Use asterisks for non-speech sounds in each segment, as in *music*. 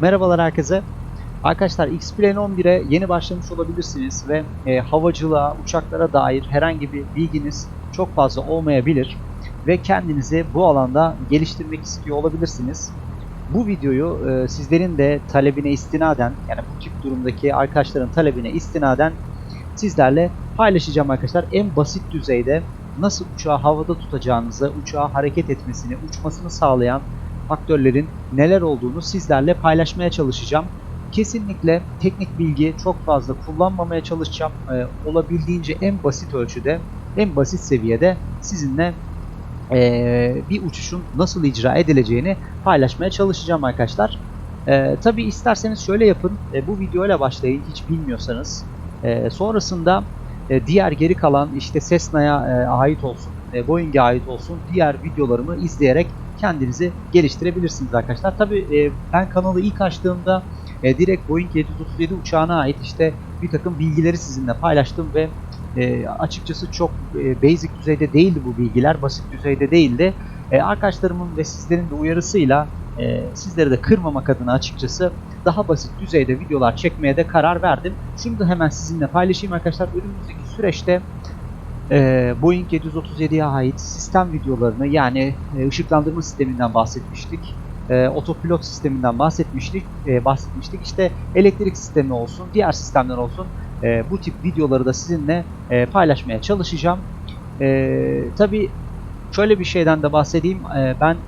Merhabalar herkese. Arkadaşlar X-Plane 11'e yeni başlamış olabilirsiniz ve e, havacılığa, uçaklara dair herhangi bir bilginiz çok fazla olmayabilir ve kendinizi bu alanda geliştirmek istiyor olabilirsiniz. Bu videoyu e, sizlerin de talebine istinaden yani bu tip durumdaki arkadaşların talebine istinaden sizlerle paylaşacağım arkadaşlar. En basit düzeyde nasıl uçağı havada tutacağınızı, uçağı hareket etmesini, uçmasını sağlayan faktörlerin neler olduğunu sizlerle paylaşmaya çalışacağım. Kesinlikle teknik bilgi çok fazla kullanmamaya çalışacağım. Ee, olabildiğince en basit ölçüde, en basit seviyede sizinle ee, bir uçuşun nasıl icra edileceğini paylaşmaya çalışacağım arkadaşlar. Ee, Tabi isterseniz şöyle yapın. Ee, bu videoyla başlayın hiç bilmiyorsanız. Ee, sonrasında e, diğer geri kalan işte Cessna'ya e, ait olsun, e, Boeing'e ait olsun diğer videolarımı izleyerek kendinizi geliştirebilirsiniz arkadaşlar. Tabi ben kanalı ilk açtığımda e, direkt Boeing 737 uçağına ait işte bir takım bilgileri sizinle paylaştım ve e, açıkçası çok e, basic düzeyde değildi bu bilgiler, basit düzeyde değildi. E, arkadaşlarımın ve sizlerin de uyarısıyla e, sizleri de kırmamak adına açıkçası daha basit düzeyde videolar çekmeye de karar verdim. Şunu da hemen sizinle paylaşayım arkadaşlar. Önümüzdeki süreçte e, Boeing 737'ye ait sistem videolarını yani e, ışıklandırma sisteminden bahsetmiştik. E, otopilot sisteminden bahsetmiştik. E, bahsetmiştik. İşte elektrik sistemi olsun, diğer sistemler olsun. E, bu tip videoları da sizinle e, paylaşmaya çalışacağım. E, Tabi şöyle bir şeyden de bahsedeyim. E, ben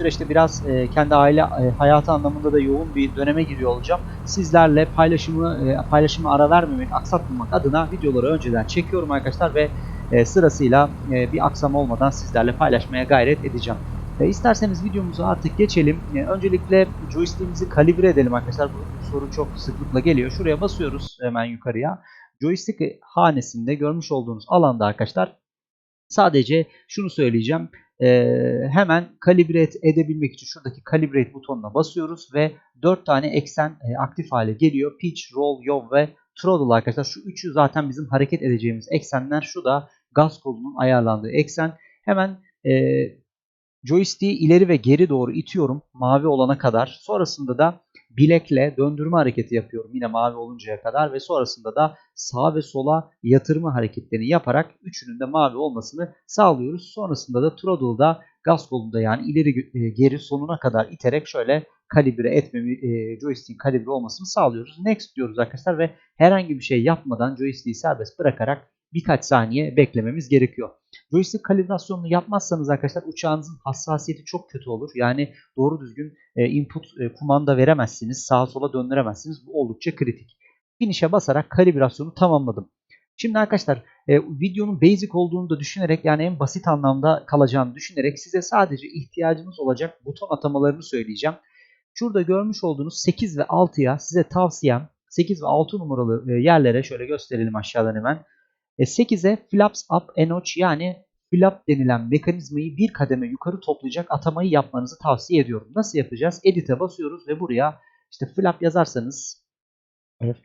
süreçte biraz e, kendi aile e, hayatı anlamında da yoğun bir döneme giriyor olacağım. Sizlerle paylaşımı e, paylaşımı ara vermemek, aksatmamak adına videoları önceden çekiyorum arkadaşlar ve e, sırasıyla e, bir aksam olmadan sizlerle paylaşmaya gayret edeceğim. E, isterseniz videomuza artık geçelim. E, öncelikle joystick'imizi kalibre edelim arkadaşlar. Bu soru çok sıklıkla geliyor. Şuraya basıyoruz hemen yukarıya. Joystick hanesinde görmüş olduğunuz alanda arkadaşlar sadece şunu söyleyeceğim. E, hemen kalibre edebilmek için şuradaki calibrate butonuna basıyoruz ve 4 tane eksen e, aktif hale geliyor. Pitch, roll, yaw ve throttle arkadaşlar. Şu üçü zaten bizim hareket edeceğimiz eksenler. Şu da gaz kolunun ayarlandığı eksen. Hemen e, joystick'i ileri ve geri doğru itiyorum mavi olana kadar. Sonrasında da bilekle döndürme hareketi yapıyorum yine mavi oluncaya kadar ve sonrasında da sağ ve sola yatırma hareketlerini yaparak üçünün de mavi olmasını sağlıyoruz. Sonrasında da throttle'da gaz kolunda yani ileri geri sonuna kadar iterek şöyle kalibre etmemi, e, joystick'in kalibre olmasını sağlıyoruz. Next diyoruz arkadaşlar ve herhangi bir şey yapmadan joystick'i serbest bırakarak birkaç saniye beklememiz gerekiyor. Joystick kalibrasyonunu yapmazsanız arkadaşlar uçağınızın hassasiyeti çok kötü olur. Yani doğru düzgün e, input e, kumanda veremezsiniz. Sağa sola döndüremezsiniz. Bu oldukça kritik. Finish'e basarak kalibrasyonu tamamladım. Şimdi arkadaşlar e, videonun basic olduğunu da düşünerek yani en basit anlamda kalacağını düşünerek size sadece ihtiyacımız olacak buton atamalarını söyleyeceğim. Şurada görmüş olduğunuz 8 ve 6'ya size tavsiyem 8 ve 6 numaralı yerlere şöyle gösterelim aşağıdan hemen. 8'e flaps up a notch yani flap denilen mekanizmayı bir kademe yukarı toplayacak atamayı yapmanızı tavsiye ediyorum. Nasıl yapacağız? Edit'e basıyoruz ve buraya işte flap yazarsanız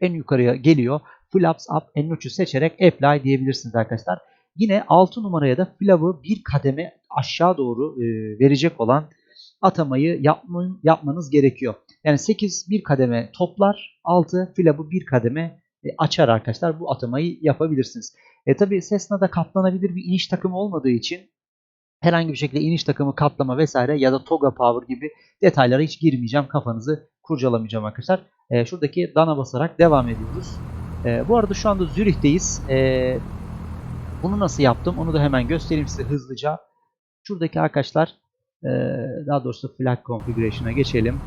en yukarıya geliyor. Flaps up a notch'u seçerek apply diyebilirsiniz arkadaşlar. Yine 6 numaraya da flap'ı bir kademe aşağı doğru verecek olan atamayı yapmanız gerekiyor. Yani 8 bir kademe toplar, 6 flap'ı bir kademe açar arkadaşlar. Bu atamayı yapabilirsiniz. E tabi Cessna'da katlanabilir bir iniş takımı olmadığı için herhangi bir şekilde iniş takımı katlama vesaire ya da toga power gibi detaylara hiç girmeyeceğim. Kafanızı kurcalamayacağım arkadaşlar. E, şuradaki dana basarak devam ediyoruz. E, bu arada şu anda Zürih'teyiz. E, bunu nasıl yaptım onu da hemen göstereyim size hızlıca. Şuradaki arkadaşlar e, daha doğrusu flag configuration'a geçelim.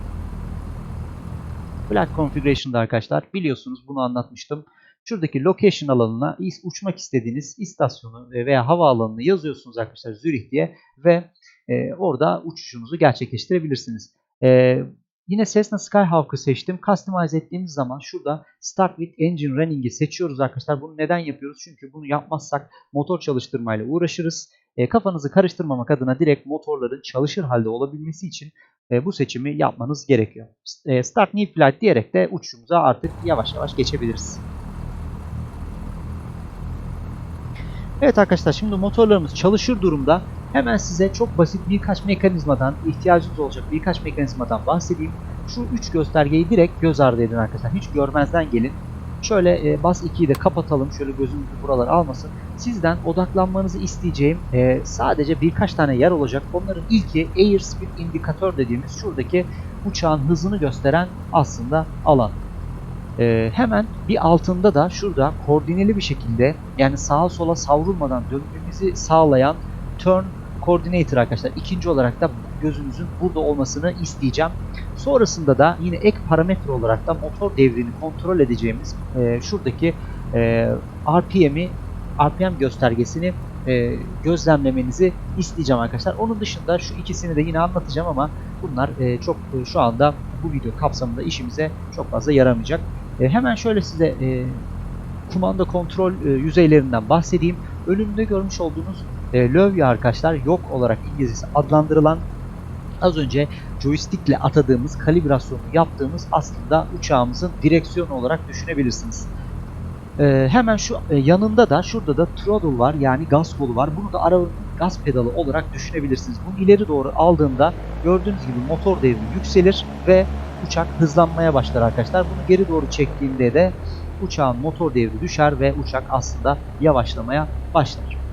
Flag Configuration'da arkadaşlar biliyorsunuz bunu anlatmıştım. Şuradaki location alanına uçmak istediğiniz istasyonu veya havaalanını yazıyorsunuz arkadaşlar Zürih diye ve e, orada uçuşunuzu gerçekleştirebilirsiniz. E, yine Cessna Skyhawk'ı seçtim. Customize ettiğimiz zaman şurada Start with Engine Running'i seçiyoruz arkadaşlar. Bunu neden yapıyoruz? Çünkü bunu yapmazsak motor çalıştırmayla uğraşırız. E, kafanızı karıştırmamak adına direkt motorların çalışır halde olabilmesi için e, bu seçimi yapmanız gerekiyor. E, Start New Flight diyerek de uçuşumuza artık yavaş yavaş geçebiliriz. Evet arkadaşlar şimdi motorlarımız çalışır durumda. Hemen size çok basit birkaç mekanizmadan, ihtiyacınız olacak birkaç mekanizmadan bahsedeyim. Şu 3 göstergeyi direkt göz ardı edin arkadaşlar. Hiç görmezden gelin. Şöyle e, bas 2'yi de kapatalım. Şöyle gözümüzü buralar almasın. Sizden odaklanmanızı isteyeceğim e, sadece birkaç tane yer olacak. Onların ilki airspeed indikatör dediğimiz şuradaki uçağın hızını gösteren aslında alan. E, hemen bir altında da şurada koordineli bir şekilde yani sağa sola savrulmadan dönmemizi sağlayan turn coordinator arkadaşlar. İkinci olarak da gözünüzün burada olmasını isteyeceğim. Sonrasında da yine ek parametre olarak da motor devrini kontrol edeceğimiz e, şuradaki e, RPM'i RPM göstergesini e, gözlemlemenizi isteyeceğim arkadaşlar. Onun dışında şu ikisini de yine anlatacağım ama bunlar e, çok e, şu anda bu video kapsamında işimize çok fazla yaramayacak. E, hemen şöyle size e, kumanda kontrol e, yüzeylerinden bahsedeyim. Önümde görmüş olduğunuz e, lövye arkadaşlar yok olarak İngilizcesi adlandırılan az önce joystick ile atadığımız kalibrasyonu yaptığımız aslında uçağımızın direksiyonu olarak düşünebilirsiniz. Ee, hemen şu e, yanında da şurada da throttle var yani gaz kolu var. Bunu da arabanın gaz pedalı olarak düşünebilirsiniz. Bunu ileri doğru aldığımda gördüğünüz gibi motor devri yükselir ve uçak hızlanmaya başlar arkadaşlar. Bunu geri doğru çektiğimde de uçağın motor devri düşer ve uçak aslında yavaşlamaya başlar.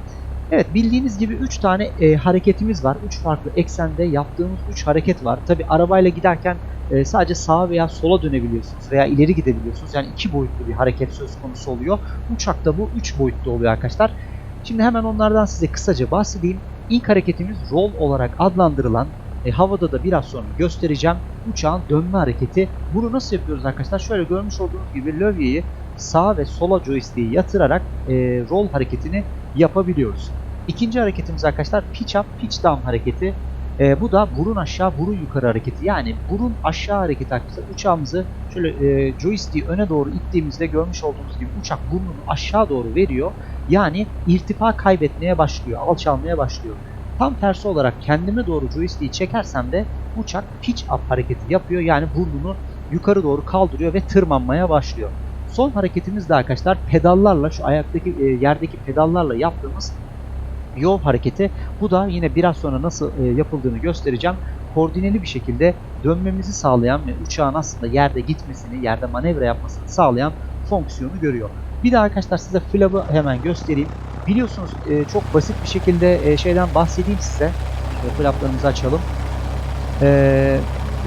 Evet bildiğiniz gibi 3 tane e, hareketimiz var. 3 farklı eksende yaptığımız 3 hareket var. Tabi arabayla giderken e, sadece sağa veya sola dönebiliyorsunuz veya ileri gidebiliyorsunuz. Yani iki boyutlu bir hareket söz konusu oluyor. Uçakta bu 3 boyutlu oluyor arkadaşlar. Şimdi hemen onlardan size kısaca bahsedeyim. İlk hareketimiz roll olarak adlandırılan e, havada da biraz sonra göstereceğim. Uçağın dönme hareketi. Bunu nasıl yapıyoruz arkadaşlar? Şöyle görmüş olduğunuz gibi lövyeyi sağa ve sola joystick'i yatırarak e, roll hareketini yapabiliyoruz. İkinci hareketimiz arkadaşlar pitch up, pitch down hareketi. E, bu da burun aşağı, burun yukarı hareketi. Yani burun aşağı hareketi arkadaşlar. Uçağımızı şöyle e, joystick'i öne doğru ittiğimizde görmüş olduğunuz gibi uçak burnunu aşağı doğru veriyor. Yani irtifa kaybetmeye başlıyor, alçalmaya başlıyor. Tam tersi olarak kendime doğru joystick'i çekersem de uçak pitch up hareketi yapıyor. Yani burnunu yukarı doğru kaldırıyor ve tırmanmaya başlıyor. Son hareketimiz de arkadaşlar pedallarla şu ayaktaki e, yerdeki pedallarla yaptığımız yol hareketi. Bu da yine biraz sonra nasıl e, yapıldığını göstereceğim. Koordineli bir şekilde dönmemizi sağlayan ve uçağın aslında yerde gitmesini, yerde manevra yapmasını sağlayan fonksiyonu görüyor. Bir de arkadaşlar size flab'ı hemen göstereyim. Biliyorsunuz e, çok basit bir şekilde e, şeyden bahsedeyim size. Şöyle flaplarımızı açalım. E,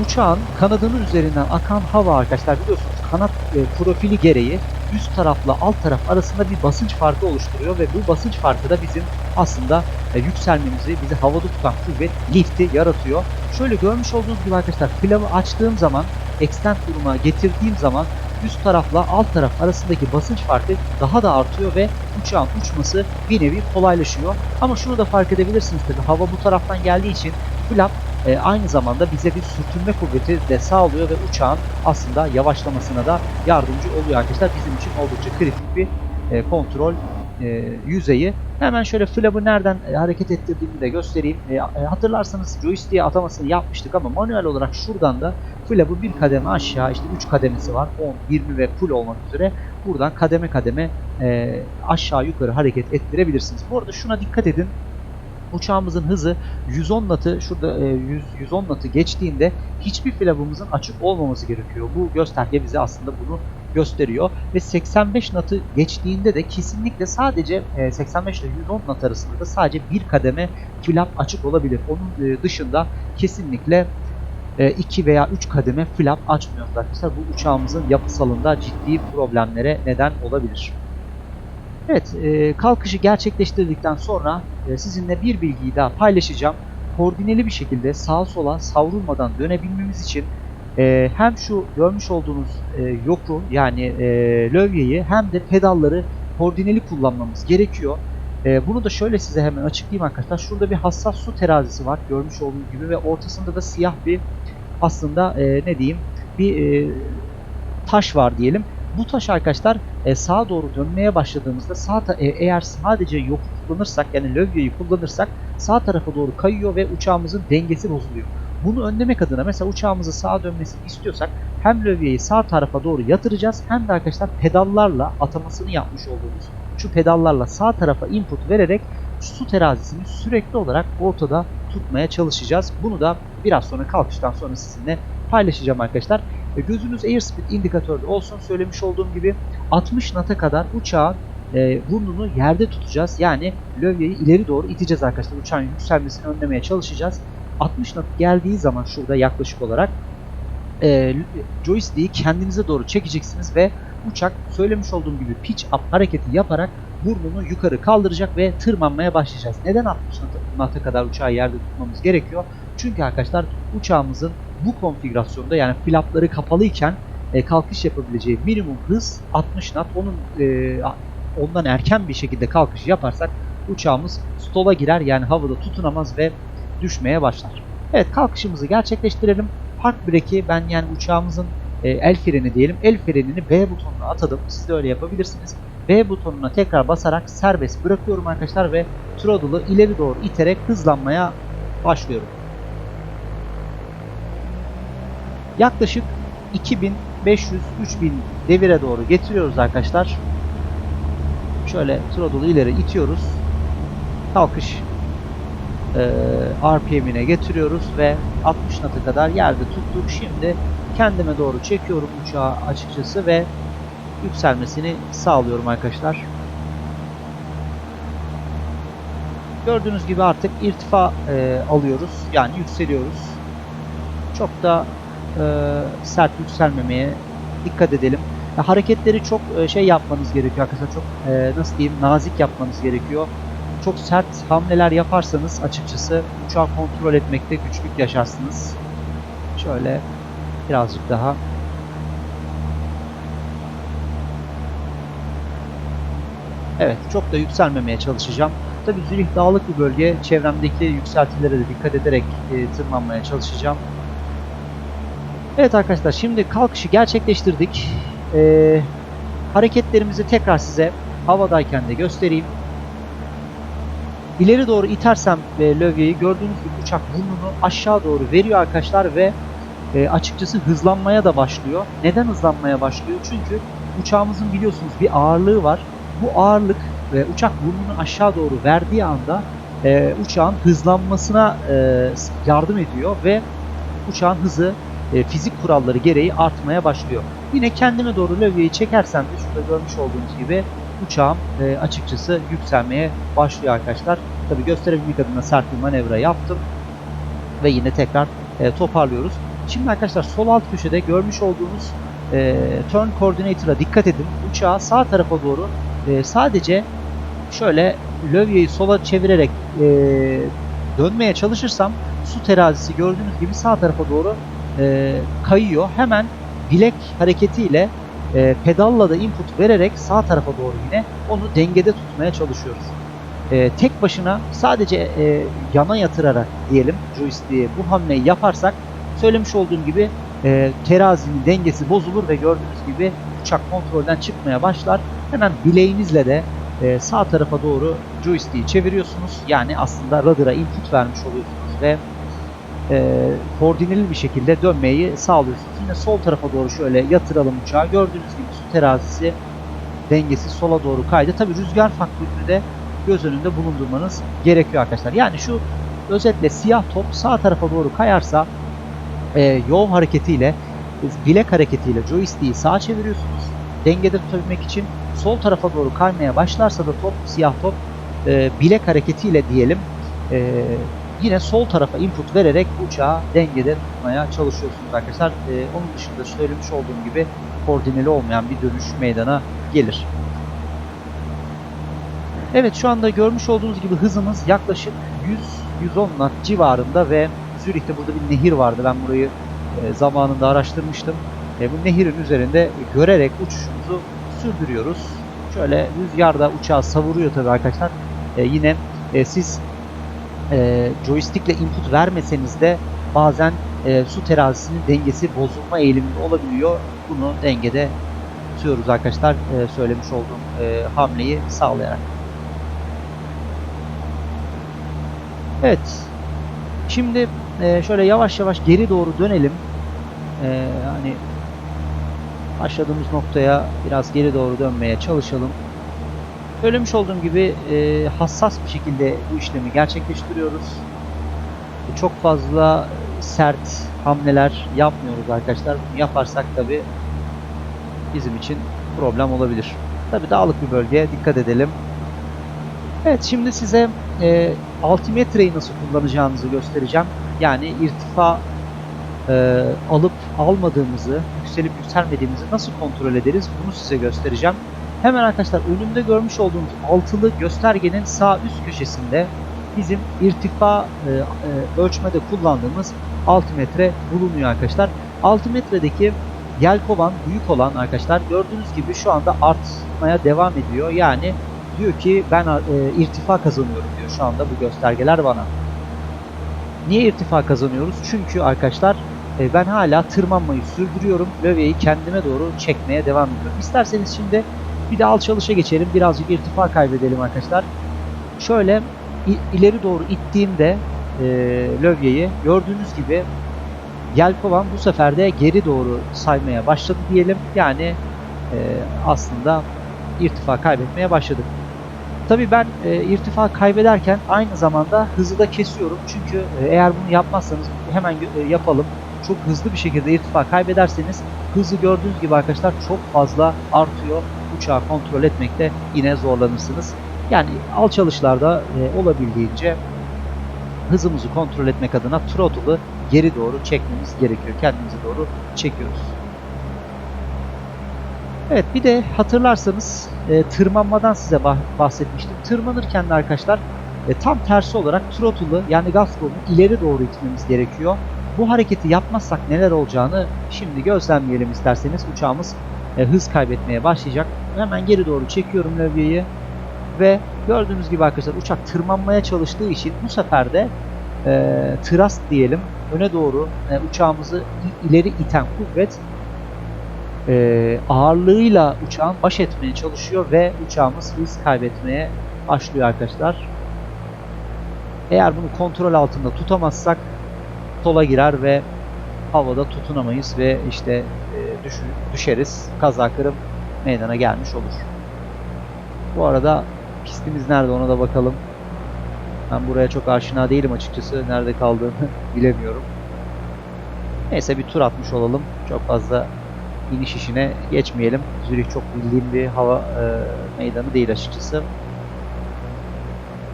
uçağın kanadının üzerinden akan hava arkadaşlar biliyorsunuz kanat e, profili gereği üst tarafla alt taraf arasında bir basınç farkı oluşturuyor ve bu basınç farkı da bizim aslında e, yükselmemizi, bizi havada tutan kuvvet, lifti yaratıyor. Şöyle görmüş olduğunuz gibi arkadaşlar pilavı açtığım zaman, extend duruma getirdiğim zaman üst tarafla alt taraf arasındaki basınç farkı daha da artıyor ve uçağın uçması bir nevi kolaylaşıyor. Ama şunu da fark edebilirsiniz tabi hava bu taraftan geldiği için flap e, aynı zamanda bize bir sürtünme kuvveti de sağlıyor ve uçağın aslında yavaşlamasına da yardımcı oluyor arkadaşlar. Bizim için oldukça kritik bir e, kontrol e, yüzeyi. Hemen şöyle flap'ı nereden e, hareket ettirdiğimi de göstereyim. E, e, hatırlarsanız joystick'e atamasını yapmıştık ama manuel olarak şuradan da flap'ı bir kademe aşağı işte 3 kademesi var 10, 20 ve full olmak üzere buradan kademe kademe e, aşağı yukarı hareket ettirebilirsiniz. Bu arada şuna dikkat edin uçağımızın hızı 110 knot'ı şurada 100 110 knot'ı geçtiğinde hiçbir flabımızın açık olmaması gerekiyor. Bu gösterge bize aslında bunu gösteriyor ve 85 knot'ı geçtiğinde de kesinlikle sadece 85 ile 110 knot arasında da sadece bir kademe flap açık olabilir. Onun dışında kesinlikle 2 veya 3 kademe flap açmıyoruz arkadaşlar. Bu uçağımızın yapısalında ciddi problemlere neden olabilir. Evet, e, kalkışı gerçekleştirdikten sonra e, sizinle bir bilgiyi daha paylaşacağım. Koordineli bir şekilde sağa sola savrulmadan dönebilmemiz için e, hem şu görmüş olduğunuz e, yoku yani e, lövyeyi hem de pedalları koordineli kullanmamız gerekiyor. E, bunu da şöyle size hemen açıklayayım arkadaşlar. Şurada bir hassas su terazisi var görmüş olduğunuz gibi ve ortasında da siyah bir aslında e, ne diyeyim bir e, taş var diyelim. Bu taş arkadaşlar e, sağa doğru dönmeye başladığımızda sağ e, eğer sadece yok kullanırsak yani lövyeyi kullanırsak sağ tarafa doğru kayıyor ve uçağımızın dengesi bozuluyor. Bunu önlemek adına mesela uçağımızı sağa dönmesini istiyorsak hem lövyeyi sağ tarafa doğru yatıracağız hem de arkadaşlar pedallarla atamasını yapmış olduğumuz şu pedallarla sağ tarafa input vererek su terazisini sürekli olarak ortada tutmaya çalışacağız. Bunu da biraz sonra kalkıştan sonra sizinle paylaşacağım arkadaşlar. E, gözünüz airspeed indikatörde olsun. Söylemiş olduğum gibi 60 nata kadar uçağın e, burnunu yerde tutacağız. Yani lövyeyi ileri doğru iteceğiz arkadaşlar. Uçağın yükselmesini önlemeye çalışacağız. 60 knot geldiği zaman şurada yaklaşık olarak e, joystick'i kendinize doğru çekeceksiniz ve uçak söylemiş olduğum gibi pitch up hareketi yaparak burnunu yukarı kaldıracak ve tırmanmaya başlayacağız. Neden 60 knot'a kadar uçağı yerde tutmamız gerekiyor? Çünkü arkadaşlar uçağımızın bu konfigürasyonda yani flapları kapalıyken e, kalkış yapabileceği minimum hız 60 knot. Onun e, ondan erken bir şekilde kalkış yaparsak uçağımız stola girer yani havada tutunamaz ve düşmeye başlar. Evet kalkışımızı gerçekleştirelim. Park brake'i ben yani uçağımızın e, el freni diyelim. El frenini B butonuna atadım. Siz de öyle yapabilirsiniz. B butonuna tekrar basarak serbest bırakıyorum arkadaşlar ve throttle'ı ileri doğru iterek hızlanmaya başlıyorum. Yaklaşık 2500-3000 devire doğru getiriyoruz arkadaşlar. Şöyle throttle'ı ileri itiyoruz. Kalkış e, RPM'ine getiriyoruz ve 60 knot'a kadar yerde tuttuk. Şimdi kendime doğru çekiyorum uçağı açıkçası ve yükselmesini sağlıyorum arkadaşlar. Gördüğünüz gibi artık irtifa e, alıyoruz. Yani yükseliyoruz. Çok da sert yükselmemeye dikkat edelim. Hareketleri çok e, şey yapmanız gerekiyor arkadaşlar. Çok e, nasıl diyeyim nazik yapmanız gerekiyor. Çok sert hamleler yaparsanız açıkçası uçağı kontrol etmekte güçlük yaşarsınız. Şöyle birazcık daha Evet, çok da yükselmemeye çalışacağım. Tabii Zürih dağlık bir bölge. Çevremdeki yükseltilere de dikkat ederek e, tırmanmaya çalışacağım. Evet arkadaşlar, şimdi kalkışı gerçekleştirdik. E, hareketlerimizi tekrar size havadayken de göstereyim. İleri doğru itersem e, lövyeyi gördüğünüz gibi uçak burnunu aşağı doğru veriyor arkadaşlar ve e, açıkçası hızlanmaya da başlıyor. Neden hızlanmaya başlıyor? Çünkü uçağımızın biliyorsunuz bir ağırlığı var. Bu ağırlık ve uçak burnunu aşağı doğru verdiği anda e, uçağın hızlanmasına e, yardım ediyor ve uçağın hızı e, fizik kuralları gereği artmaya başlıyor. Yine kendime doğru lövyeyi çekersem de şurada görmüş olduğunuz gibi uçağım e, açıkçası yükselmeye başlıyor arkadaşlar. Tabi gösterebilmek adına sert bir manevra yaptım ve yine tekrar e, toparlıyoruz. Şimdi arkadaşlar sol alt köşede görmüş olduğunuz turn coordinator'a dikkat edin. Uçağı sağ tarafa doğru sadece şöyle lövyeyi sola çevirerek dönmeye çalışırsam su terazisi gördüğünüz gibi sağ tarafa doğru e, kayıyor. Hemen bilek hareketiyle e, pedalla da input vererek sağ tarafa doğru yine onu dengede tutmaya çalışıyoruz. E, tek başına sadece e, yana yatırarak diyelim joystick'i bu hamleyi yaparsak söylemiş olduğum gibi e, terazinin dengesi bozulur ve gördüğünüz gibi uçak kontrolden çıkmaya başlar. Hemen bileğinizle de e, sağ tarafa doğru joystick'i çeviriyorsunuz. Yani aslında rudder'a input vermiş oluyorsunuz ve e, koordineli bir şekilde dönmeyi sağlıyorsunuz. Yine sol tarafa doğru şöyle yatıralım uçağı. Gördüğünüz gibi su terazisi dengesi sola doğru kaydı. Tabi rüzgar faktörünü de göz önünde bulundurmanız gerekiyor arkadaşlar. Yani şu özetle siyah top sağ tarafa doğru kayarsa e, yol hareketiyle bilek hareketiyle joystick'i sağa çeviriyorsunuz. Dengede tutabilmek için sol tarafa doğru kaymaya başlarsa da top siyah top e, bilek hareketiyle diyelim e, yine sol tarafa input vererek uçağı dengede tutmaya çalışıyorsunuz arkadaşlar. Ee, onun dışında söylemiş olduğum gibi koordineli olmayan bir dönüş meydana gelir. Evet şu anda görmüş olduğunuz gibi hızımız yaklaşık 100-110 knot civarında ve Zürih'te burada bir nehir vardı. Ben burayı e, zamanında araştırmıştım. E, bu nehirin üzerinde görerek uçuşumuzu sürdürüyoruz. Şöyle rüzgarda uçağı savuruyor tabii arkadaşlar. E, yine e, siz e, joystickle input vermeseniz de bazen e, su terazisinin dengesi bozulma eğiliminde olabiliyor. Bunu dengede tutuyoruz arkadaşlar. E, söylemiş olduğum e, hamleyi sağlayarak. Evet. Şimdi e, şöyle yavaş yavaş geri doğru dönelim. E, hani başladığımız noktaya biraz geri doğru dönmeye çalışalım. Söylemiş olduğum gibi e, hassas bir şekilde bu işlemi gerçekleştiriyoruz. E, çok fazla sert hamleler yapmıyoruz arkadaşlar. Bunu yaparsak tabi bizim için problem olabilir. Tabi dağlık bir bölgeye dikkat edelim. Evet şimdi size e, altimetreyi nasıl kullanacağınızı göstereceğim. Yani irtifa e, alıp almadığımızı, yükselip yükselmediğimizi nasıl kontrol ederiz bunu size göstereceğim. Hemen arkadaşlar önümde görmüş olduğunuz altılı göstergenin sağ üst köşesinde bizim irtifa e, e, ölçmede kullandığımız altimetre bulunuyor arkadaşlar. Altimetredeki yelkovan büyük olan arkadaşlar gördüğünüz gibi şu anda artmaya devam ediyor. Yani diyor ki ben e, irtifa kazanıyorum diyor şu anda bu göstergeler bana. Niye irtifa kazanıyoruz? Çünkü arkadaşlar e, ben hala tırmanmayı sürdürüyorum. Lövyeyi kendime doğru çekmeye devam ediyorum. İsterseniz şimdi bir de alçalışa geçelim. Birazcık irtifa kaybedelim arkadaşlar. Şöyle ileri doğru ittiğimde e, lövyeyi gördüğünüz gibi Yelkovan bu sefer de geri doğru saymaya başladı diyelim. Yani e, aslında irtifa kaybetmeye başladık. Tabii ben e, irtifa kaybederken aynı zamanda hızı da kesiyorum. Çünkü e, eğer bunu yapmazsanız hemen e, yapalım. Çok hızlı bir şekilde irtifa kaybederseniz hızı gördüğünüz gibi arkadaşlar çok fazla artıyor. Uçağı kontrol etmekte yine zorlanırsınız. Yani alçalışlarda e, olabildiğince hızımızı kontrol etmek adına throttle'ı geri doğru çekmemiz gerekiyor. Kendimizi doğru çekiyoruz. Evet bir de hatırlarsanız e, tırmanmadan size bah- bahsetmiştim. Tırmanırken de arkadaşlar e, tam tersi olarak throttle'ı yani gaz kolunu ileri doğru itmemiz gerekiyor. Bu hareketi yapmazsak neler olacağını şimdi gözlemleyelim isterseniz. Uçağımız e, hız kaybetmeye başlayacak. Hemen geri doğru çekiyorum levyeyi ve gördüğünüz gibi arkadaşlar uçak tırmanmaya çalıştığı için bu sefer de e, thrust diyelim öne doğru e, uçağımızı ileri iten kuvvet e, ağırlığıyla uçağın baş etmeye çalışıyor ve uçağımız hız kaybetmeye başlıyor arkadaşlar. Eğer bunu kontrol altında tutamazsak sola girer ve havada tutunamayız ve işte düş- düşeriz. Kaza kırım meydana gelmiş olur. Bu arada pistimiz nerede ona da bakalım. Ben buraya çok aşina değilim açıkçası. Nerede kaldığını *laughs* bilemiyorum. Neyse bir tur atmış olalım. Çok fazla iniş işine geçmeyelim. Zürih çok bildiğim bir hava e, meydanı değil açıkçası.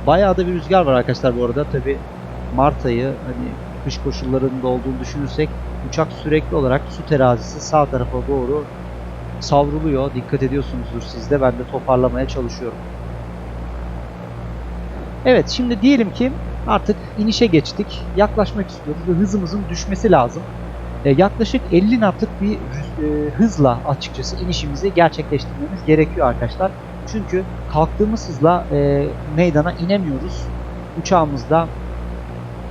Bayağı da bir rüzgar var arkadaşlar bu arada. Tabi Mart ayı hani kış koşullarında olduğunu düşünürsek uçak sürekli olarak su terazisi sağ tarafa doğru savruluyor. Dikkat ediyorsunuzdur siz de. Ben de toparlamaya çalışıyorum. Evet şimdi diyelim ki artık inişe geçtik. Yaklaşmak istiyoruz ve hızımızın düşmesi lazım. E, yaklaşık 50 knotlık bir e, hızla açıkçası inişimizi gerçekleştirmemiz gerekiyor arkadaşlar. Çünkü kalktığımız hızla e, meydana inemiyoruz. Uçağımızda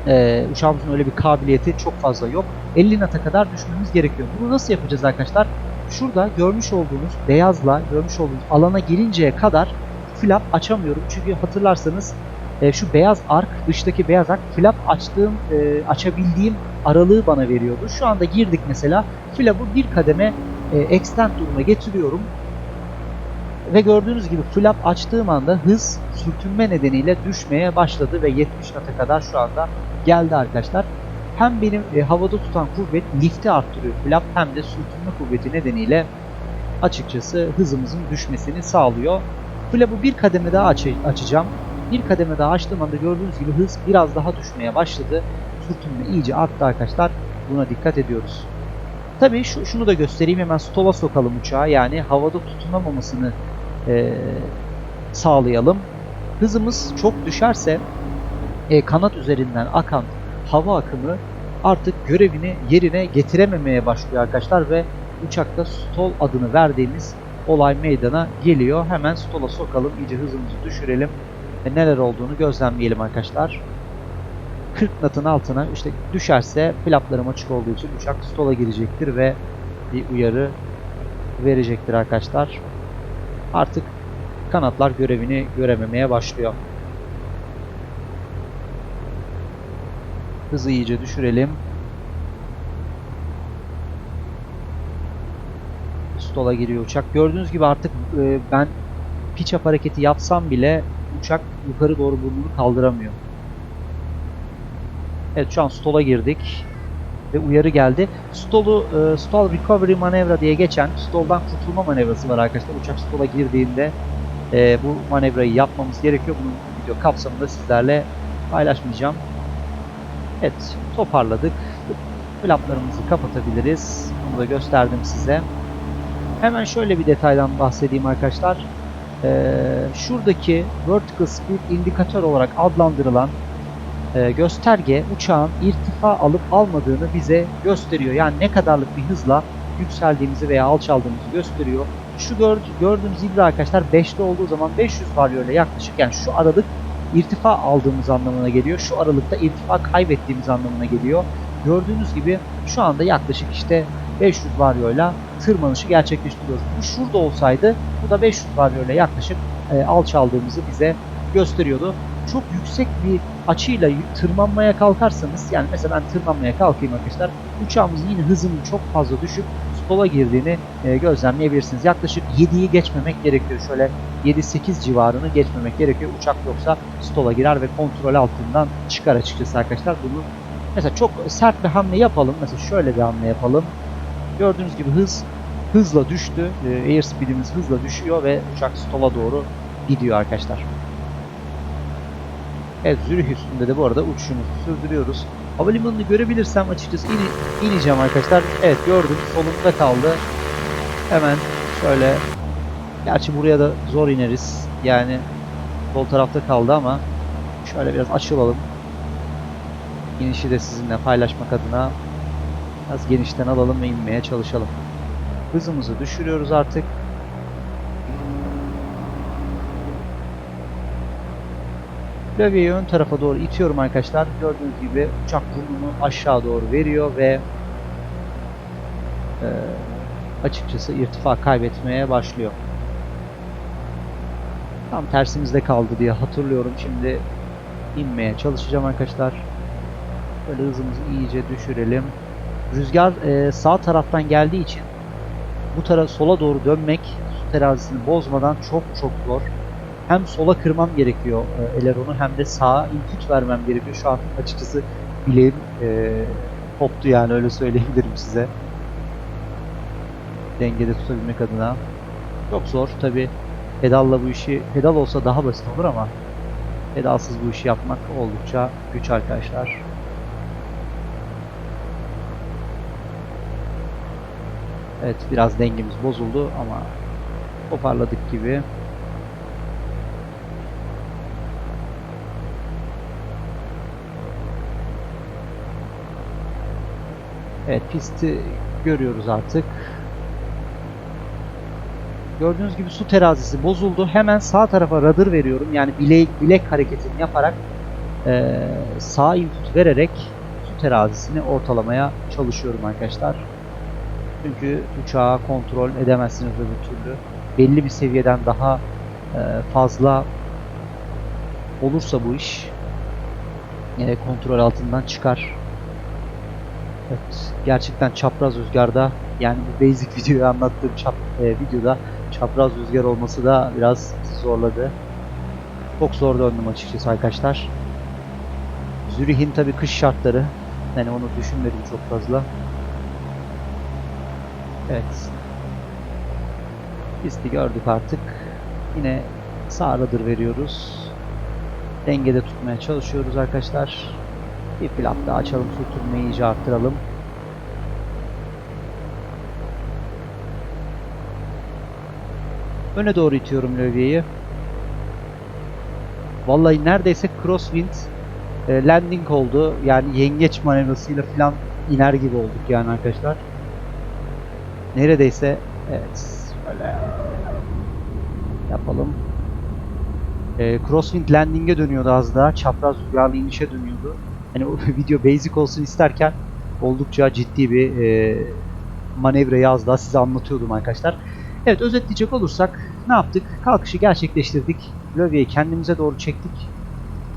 e, uçağımızın öyle bir kabiliyeti çok fazla yok. 50 knot'a kadar düşmemiz gerekiyor. Bunu nasıl yapacağız arkadaşlar? Şurada görmüş olduğunuz beyazla görmüş olduğunuz alana gelinceye kadar flap açamıyorum. Çünkü hatırlarsanız e, şu beyaz ark, dıştaki beyaz ark flap açtığım, e, açabildiğim aralığı bana veriyordu. Şu anda girdik mesela. Flap'ı bir kademe e, extend duruma getiriyorum. Ve gördüğünüz gibi flap açtığım anda hız sürtünme nedeniyle düşmeye başladı ve 70 knot'a kadar şu anda geldi arkadaşlar. Hem benim e, havada tutan kuvvet lifti arttırıyor flap hem de sürtünme kuvveti nedeniyle açıkçası hızımızın düşmesini sağlıyor. Flap'ı bir kademe daha aç- açacağım. Bir kademe daha açtığım anda gördüğünüz gibi hız biraz daha düşmeye başladı. Sürtünme iyice arttı arkadaşlar. Buna dikkat ediyoruz. Tabii şu, şunu da göstereyim hemen stola sokalım uçağı. Yani havada tutunamamasını eee, sağlayalım. Hızımız çok düşerse e, kanat üzerinden akan hava akımı artık görevini yerine getirememeye başlıyor arkadaşlar ve uçakta stall adını verdiğimiz olay meydana geliyor. Hemen stola sokalım, iyice hızımızı düşürelim ve neler olduğunu gözlemleyelim arkadaşlar. 40 knot'un altına işte düşerse flaplarım açık olduğu için uçak stola girecektir ve bir uyarı verecektir arkadaşlar. Artık kanatlar görevini görememeye başlıyor. Hızı iyice düşürelim. Stola giriyor uçak. Gördüğünüz gibi artık e, ben pitch up hareketi yapsam bile uçak yukarı doğru burnunu kaldıramıyor. Evet şu an stola girdik. Ve uyarı geldi. Stall'u e, stall recovery manevra diye geçen stall'dan kurtulma manevrası var arkadaşlar. Uçak stall'a girdiğinde e, bu manevrayı yapmamız gerekiyor. Bunun video kapsamında sizlerle paylaşmayacağım. Evet toparladık. Flaplarımızı kapatabiliriz. Bunu da gösterdim size. Hemen şöyle bir detaydan bahsedeyim arkadaşlar. Ee, şuradaki vertical speed indikatör olarak adlandırılan e, gösterge uçağın irtifa alıp almadığını bize gösteriyor. Yani ne kadarlık bir hızla yükseldiğimizi veya alçaldığımızı gösteriyor. Şu gör, gördüğünüz ibra arkadaşlar 5'te olduğu zaman 500 varyo yaklaşık yani şu aralık irtifa aldığımız anlamına geliyor. Şu aralıkta irtifa kaybettiğimiz anlamına geliyor. Gördüğünüz gibi şu anda yaklaşık işte 500 varyoyla tırmanışı gerçekleştiriyoruz. Bu şurada olsaydı bu da 500 varyoyla yaklaşık e, alçaldığımızı bize gösteriyordu. Çok yüksek bir açıyla tırmanmaya kalkarsanız yani mesela ben tırmanmaya kalkayım arkadaşlar uçağımızın yine hızının çok fazla düşüp stola girdiğini e, gözlemleyebilirsiniz. Yaklaşık 7'yi geçmemek gerekiyor. Şöyle 7-8 civarını geçmemek gerekiyor. Uçak yoksa stola girer ve kontrol altından çıkar açıkçası arkadaşlar. Bunu mesela çok sert bir hamle yapalım. Mesela şöyle bir hamle yapalım. Gördüğünüz gibi hız hızla düştü. E, airspeed'imiz hızla düşüyor ve uçak stola doğru gidiyor arkadaşlar. Evet Zürih üstünde de bu arada uçuşumuzu sürdürüyoruz. Havalimanını görebilirsem açıkçası ini- ineceğim arkadaşlar. Evet gördüm solumda kaldı. Hemen şöyle Gerçi buraya da zor ineriz. Yani sol tarafta kaldı ama şöyle biraz açılalım. İnişi de sizinle paylaşmak adına biraz genişten alalım ve inmeye çalışalım. Hızımızı düşürüyoruz artık. Lövyeyi ön tarafa doğru itiyorum arkadaşlar. Gördüğünüz gibi uçak burnunu aşağı doğru veriyor ve e, açıkçası irtifa kaybetmeye başlıyor. Tam tersimizde kaldı diye hatırlıyorum. Şimdi inmeye çalışacağım arkadaşlar. Böyle hızımızı iyice düşürelim. Rüzgar e, sağ taraftan geldiği için bu tarafa sola doğru dönmek su terazisini bozmadan çok çok zor. Hem sola kırmam gerekiyor e, eleronu hem de sağa input vermem gerekiyor. Şu an açıkçası bileğim e, koptu yani öyle söyleyebilirim size. Dengede tutabilmek adına. Çok zor tabi pedalla bu işi pedal olsa daha basit olur ama pedalsız bu işi yapmak oldukça güç arkadaşlar. Evet biraz dengemiz bozuldu ama toparladık gibi. Evet pisti görüyoruz artık. Gördüğünüz gibi su terazisi bozuldu. Hemen sağ tarafa rudder veriyorum. Yani bilek, bilek hareketini yaparak eee sağ input vererek su terazisini ortalamaya çalışıyorum arkadaşlar. Çünkü uçağı kontrol edemezsiniz öbür türlü. Belli bir seviyeden daha eee, fazla olursa bu iş yine kontrol altından çıkar. Evet, gerçekten çapraz rüzgarda yani bu basic *laughs* videoyu anlattığım çap, e, videoda çapraz rüzgar olması da biraz zorladı. Çok zor döndüm açıkçası arkadaşlar. Zürih'in tabi kış şartları. Yani onu düşünmedim çok fazla. Evet. Pisti gördük artık. Yine sağ veriyoruz. Dengede tutmaya çalışıyoruz arkadaşlar. Bir flap daha açalım. Sürtünmeyi iyice arttıralım. Öne doğru itiyorum lövyeyi. Vallahi neredeyse crosswind e, landing oldu. Yani yengeç manevrasıyla falan iner gibi olduk yani arkadaşlar. Neredeyse evet şöyle yapalım. E, crosswind landing'e dönüyordu az daha. Çapraz rüzgarlı inişe dönüyordu. Hani o *laughs* video basic olsun isterken oldukça ciddi bir e, manevrayı az size anlatıyordum arkadaşlar. Evet özetleyecek olursak ne yaptık? Kalkışı gerçekleştirdik. Lövyeyi kendimize doğru çektik.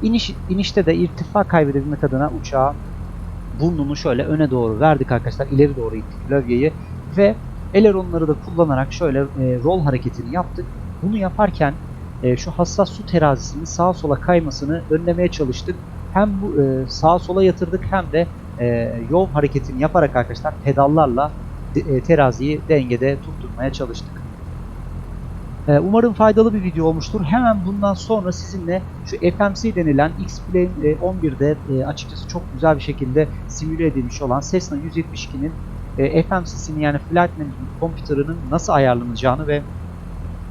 İniş, inişte de irtifa kaybedebilmek adına uçağa burnunu şöyle öne doğru verdik arkadaşlar. İleri doğru ittik lövyeyi ve eleronları da kullanarak şöyle e, rol hareketini yaptık. Bunu yaparken e, şu hassas su terazisinin sağa sola kaymasını önlemeye çalıştık. Hem bu e, sağa sola yatırdık hem de e, yol hareketini yaparak arkadaşlar pedallarla e, teraziyi dengede tutturmaya çalıştık. E, umarım faydalı bir video olmuştur. Hemen bundan sonra sizinle şu FMC denilen X-Plane e, 11'de e, açıkçası çok güzel bir şekilde simüle edilmiş olan Cessna 172'nin e, FMC'sini yani Flight Management Computer'ının nasıl ayarlanacağını ve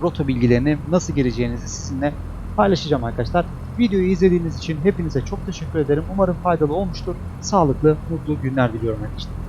rota bilgilerini nasıl gireceğinizi sizinle paylaşacağım arkadaşlar. Videoyu izlediğiniz için hepinize çok teşekkür ederim. Umarım faydalı olmuştur. Sağlıklı, mutlu günler diliyorum arkadaşlar.